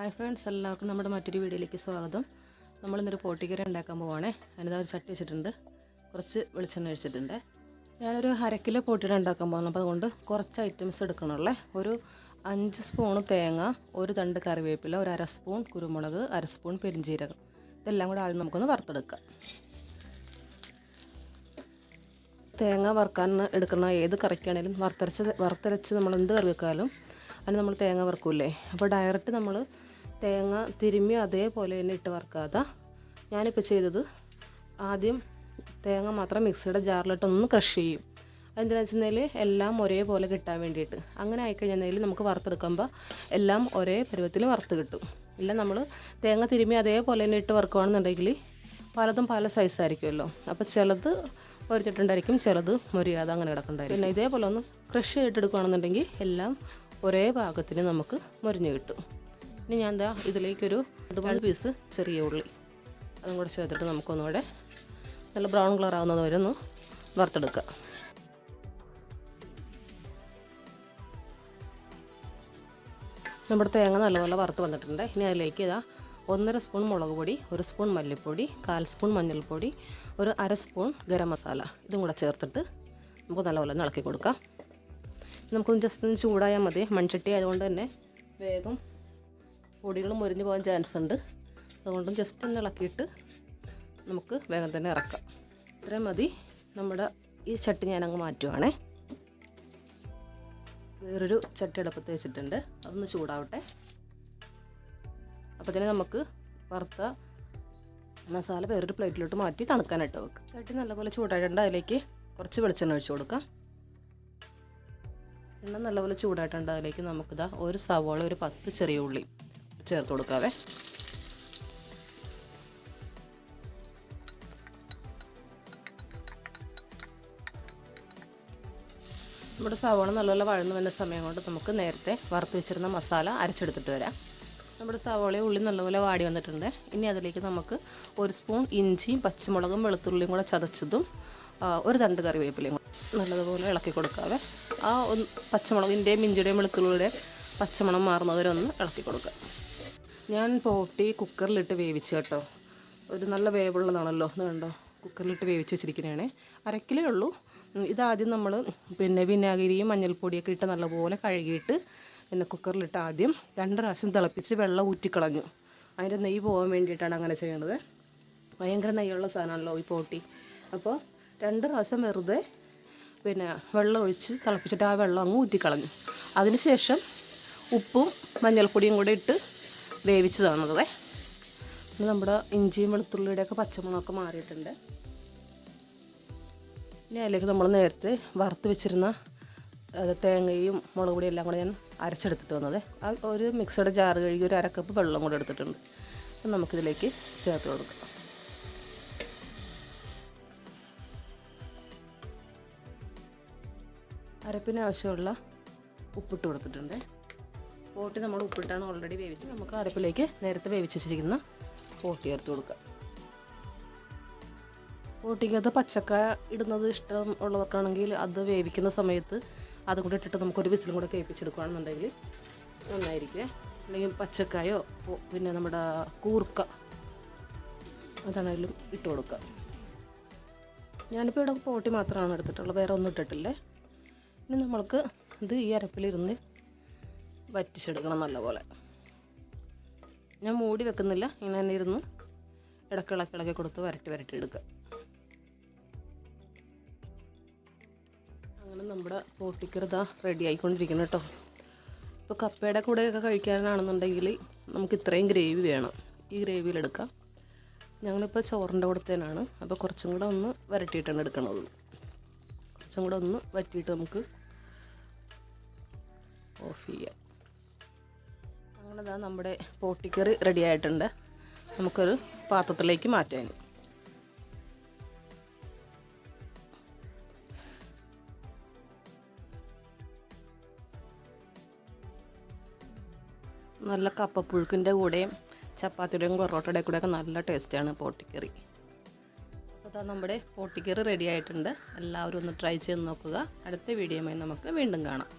Hi friends എല്ലാവർക്കും നമ്മുടെ മറ്റൊരു വീഡിയോയിലേക്ക് സ്വാഗതം. നമ്മളിന്നൊരു പോട്ടിക്കറി ഉണ്ടാക്കാൻ പോവാണേ. അതിനകത്ത് ഒരു ചട്ടി വെച്ചിട്ടുണ്ട്. കുറച്ച് വെളിച്ചെണ്ണ ഒഴിച്ചിട്ടുണ്ട്. ഞാനൊരു അരക്കിലോ കിലോ പോട്ടിയുടെ ഉണ്ടാക്കാൻ പോകുന്നു അപ്പോൾ അതുകൊണ്ട് കുറച്ച് ഐറ്റംസ് എടുക്കണമല്ലേ ഒരു അഞ്ച് സ്പൂണ് തേങ്ങ ഒരു തണ്ട് കറിവേപ്പില ഒരു അര സ്പൂൺ കുരുമുളക് അര സ്പൂൺ പെരിഞ്ചീരകം. ഇതെല്ലാം കൂടെ ആദ്യം നമുക്കൊന്ന് വറുത്തെടുക്കാം. തേങ്ങ വറുക്കാൻ എടുക്കുന്ന ഏത് കറിക്കാണേലും വറുത്തരച്ച് വറുത്തരച്ച് നമ്മൾ എന്ത് കറി വെക്കാലും അതിന് നമ്മൾ തേങ്ങ വറുക്കൂലേ അപ്പോൾ ഡയറക്റ്റ് നമ്മൾ തേങ്ങ തിരുമ്മി അതേപോലെ തന്നെ ഇട്ട് വറുക്കാതെ ഞാനിപ്പോൾ ചെയ്തത് ആദ്യം തേങ്ങ മാത്രം മിക്സിയുടെ ജാറിലിട്ടൊന്ന് ക്രഷ് ചെയ്യും. അതെന്തിനാ വെച്ചാൽ എല്ലാം ഒരേപോലെ കിട്ടാൻ വേണ്ടിയിട്ട്. അങ്ങനെ ആയിക്കഴിഞ്ഞാൽ നമുക്ക് വറുത്തെടുക്കുമ്പോൾ എല്ലാം ഒരേ പരുവത്തിൽ വറുത്ത് കിട്ടും. ഇല്ല നമ്മൾ തേങ്ങ തിരുമ്മി അതേപോലെ തന്നെ ഇട്ട് വറുക്കുകയാണെന്നുണ്ടെങ്കിൽ പലതും പല സൈസായിരിക്കുമല്ലോ അപ്പോൾ ചിലത് പൊരിച്ചിട്ടുണ്ടായിരിക്കും ചിലത് മുരിയാതെ അങ്ങനെ കിടക്കുന്നുണ്ടായിരിക്കും. പിന്നെ ഇതേപോലെ ഒന്ന് ക്രഷ് ചെയ്തിട്ടെടുക്കുകയാണെന്നുണ്ടെങ്കിൽ എല്ലാം ഒരേ ഭാഗത്തിന് നമുക്ക് മുരിഞ്ഞ് കിട്ടും. ഇനി ഞാൻ എന്താ ഇതിലേക്കൊരു രണ്ട് മൂന്ന് പീസ് ചെറിയ ഉള്ളി. അതും കൂടെ ചേർത്തിട്ട് നമുക്കൊന്നുകൂടെ നല്ല ബ്രൗൺ കളർ ആവുന്നത് വരെ ഒന്ന് വറുത്തെടുക്കുക നമ്മുടെ തേങ്ങ നല്ലപോലെ വറുത്ത് വന്നിട്ടുണ്ട്. ഇനി അതിലേക്ക് ഇതാ ഒന്നര സ്പൂൺ മുളക് പൊടി ഒരു സ്പൂൺ മല്ലിപ്പൊടി കാൽ സ്പൂൺ മഞ്ഞൾപ്പൊടി ഒരു അര സ്പൂൺ ഗരം മസാല. ഇതും കൂടെ ചേർത്തിട്ട് നമുക്ക് നല്ലപോലെ ഒന്ന് ഇളക്കി കൊടുക്കാം. നമുക്കൊന്ന് ജസ്റ്റ് ഒന്ന് ചൂടായാൽ മതി. മൺചട്ടി ആയതുകൊണ്ട് തന്നെ വേഗം പൊടികൾ മുരിഞ്ഞു പോകാൻ ചാൻസ് ഉണ്ട്. അതുകൊണ്ടും ജസ്റ്റ് ഒന്ന് ഇളക്കിയിട്ട് നമുക്ക് വേഗം തന്നെ ഇറക്കാം. ഇത്രയും മതി. നമ്മുടെ ഈ ചട്ടി ഞാനങ്ങ് മാറ്റുവാണേ. വേറൊരു ചട്ടി അടുപ്പത്ത് വെച്ചിട്ടുണ്ട്. അതൊന്ന് ചൂടാവട്ടെ. അപ്പോൾ തന്നെ നമുക്ക് വറുത്ത മസാല വേറൊരു പ്ലേറ്റിലോട്ട് മാറ്റി തണുക്കാനായിട്ട് വെക്കുക ചട്ടി നല്ലപോലെ ചൂടായിട്ടുണ്ട്. അതിലേക്ക് കുറച്ച് വെളിച്ചെണ്ണ ഒഴിച്ചു കൊടുക്കാം. എണ്ണ നല്ലപോലെ ചൂടായിട്ടുണ്ട്. അതിലേക്ക് നമുക്കിതാ ഒരു സവോള ഒരു പത്ത് ചെറിയ ഉള്ളി ചേർത്ത് കൊടുക്കാവേ. നമ്മുടെ സവോള നല്ലപോലെ വഴന്നു വരുന്ന സമയം കൊണ്ട് നമുക്ക് നേരത്തെ വറുത്ത് വെച്ചിരുന്ന മസാല അരച്ചെടുത്തിട്ട് വരാം. നമ്മുടെ സവോളയും ഉള്ളി നല്ലപോലെ വാടി വന്നിട്ടുണ്ട്. ഇനി അതിലേക്ക് നമുക്ക് ഒരു സ്പൂൺ ഇഞ്ചിയും പച്ചമുളകും വെളുത്തുള്ളിയും കൂടെ ചതച്ചതും ഒരു തണ്ട് കറിവേപ്പിലയും നല്ലതുപോലെ ഇളക്കി കൊടുക്കാവേ. ആ ഒന്ന് പച്ചമുളകിന്റെയും ഇഞ്ചിയുടെയും വെളുത്തുള്ളിയുടെയും പച്ചമണം മാറുന്നവരൊന്ന് ഇളക്കി കൊടുക്കുക. ഞാൻ പോട്ടി കുക്കറിലിട്ട് വേവിച്ച് കേട്ടോ. ഒരു നല്ല വേവുള്ളതാണല്ലോ ഇത് കണ്ടോ? കുക്കറിലിട്ട് വേവിച്ച് വെച്ചിരിക്കുന്നതാണ്. അരക്കിലേ ഉള്ളൂ. ഇതാദ്യം നമ്മൾ പിന്നെ വിനാഗിരിയും മഞ്ഞൾപ്പൊടിയൊക്കെ ഇട്ട് നല്ലപോലെ കഴുകിയിട്ട് പിന്നെ കുക്കറിലിട്ട് ആദ്യം രണ്ട് പ്രാവശ്യം തിളപ്പിച്ച് വെള്ളം ഊറ്റിക്കളഞ്ഞു. അതിന്റെ നെയ്യ് പോകാൻ വേണ്ടിയിട്ടാണ് അങ്ങനെ ചെയ്യണത്. ഭയങ്കര നെയ്യുള്ള സാധനമാണല്ലോ ഈ പോട്ടി. അപ്പോൾ രണ്ട് പ്രാവശ്യം വെറുതെ പിന്നെ വെള്ളം ഒഴിച്ച് തിളപ്പിച്ചിട്ട് ആ വെള്ളം അങ്ങ് ഊറ്റിക്കളഞ്ഞു. അതിനുശേഷം ഉപ്പും മഞ്ഞൾപ്പൊടിയും കൂടെ ഇട്ട് വേവിച്ചതാണത് ഇനി നമ്മുടെ ഇഞ്ചിയും വെളുത്തുള്ളിയുടെയൊക്കെ പച്ചമുളകൊക്കെ മാറിയിട്ടുണ്ട്. ഇനി അതിലേക്ക് നമ്മൾ നേരത്തെ വറുത്ത് വെച്ചിരുന്ന തേങ്ങയും മുളക് പൊടിയും എല്ലാം കൂടെ ഞാൻ അരച്ചെടുത്തിട്ട് വന്നത്. ഒരു മിക്സഡ് ജാറ് കഴുകി ഒരു അരക്കപ്പ് വെള്ളം കൂടെ എടുത്തിട്ടുണ്ട്. അപ്പം നമുക്കിതിലേക്ക് ചേർത്ത് കൊടുക്കാം. അരപ്പിന് ആവശ്യമുള്ള ഉപ്പിട്ട് കൊടുത്തിട്ടുണ്ട്. പോട്ടി നമ്മൾ ഉപ്പിട്ടാണ് ഓൾറെഡി വേവിച്ച് നമുക്ക് അരപ്പിലേക്ക് നേരത്തെ വേവിച്ച് വെച്ചിരിക്കുന്ന പോട്ടി ചേർത്ത് കൊടുക്കാം. പോട്ടിക്കകത്ത് പച്ചക്ക ഇടുന്നത് ഇഷ്ടം ഉള്ളവർക്കാണെങ്കിൽ അത് വേവിക്കുന്ന സമയത്ത് അതും കൂടെ ഇട്ടിട്ട് നമുക്കൊരു വിസിലും കൂടെ കേൾപ്പിച്ചെടുക്കുകയാണെന്നുണ്ടെങ്കിൽ നന്നായിരിക്കും. അല്ലെങ്കിൽ പച്ചക്കായോ പിന്നെ നമ്മുടെ കൂർക്ക അതാണെങ്കിലും ഇട്ട് കൊടുക്കുക. ഞാനിപ്പോൾ ഇവിടെ പോട്ടി മാത്രമാണ് എടുത്തിട്ടുള്ളത് വേറെ ഒന്നും ഇട്ടിട്ടില്ലേ? ഇനി നമ്മൾക്ക് ഇത് ഈ അരപ്പിലിരുന്ന് വറ്റിച്ചെടുക്കണം നല്ലപോലെ. ഞാൻ മൂടി വെക്കുന്നില്ല ഇങ്ങനെ തന്നെ ഇരുന്ന് ഇടക്കിളക്കി ഇളക്കി കൊടുത്ത് വരട്ടി വരട്ടി എടുക്കുക. അങ്ങനെ നമ്മുടെ പോട്ടിക്കറുത റെഡി ആയിക്കൊണ്ടിരിക്കുന്നു കേട്ടോ. ഇപ്പോൾ കപ്പയുടെ കൂടെയൊക്കെ കഴിക്കാനാണെന്നുണ്ടെങ്കിൽ നമുക്ക് ഇത്രയും ഗ്രേവി വേണം. ഈ ഗ്രേവിയിലെടുക്കാം ഞങ്ങളിപ്പോൾ ചോറിന്റെ കൂടത്തേനാണ് അപ്പോൾ കുറച്ചും കൂടെ ഒന്ന് വരട്ടിയിട്ടാണ് എടുക്കണത്. കുറച്ചും കൂടെ ഒന്ന് വറ്റിയിട്ട് നമുക്ക് ഓഫ് ചെയ്യാം. ദാ നമ്മുടെ പോട്ടിക്കറി റെഡി ആയിട്ടുണ്ട്. നമുക്കൊരു പാത്രത്തിലേക്ക് മാറ്റാൻ. നല്ല കപ്പപ്പുഴുക്കിന്റെ കൂടെയും ചപ്പാത്തിയുടെയും പൊറോട്ടയുടെ കൂടെയൊക്കെ നല്ല ടേസ്റ്റാണ് പോട്ടിക്കറി. അപ്പോൾ നമ്മുടെ പോട്ടിക്കറി റെഡി ആയിട്ടുണ്ട്. എല്ലാവരും ഒന്ന് ട്രൈ ചെയ്ത് നോക്കുക. അടുത്ത വീഡിയോയുമായി നമുക്ക് വീണ്ടും കാണാം.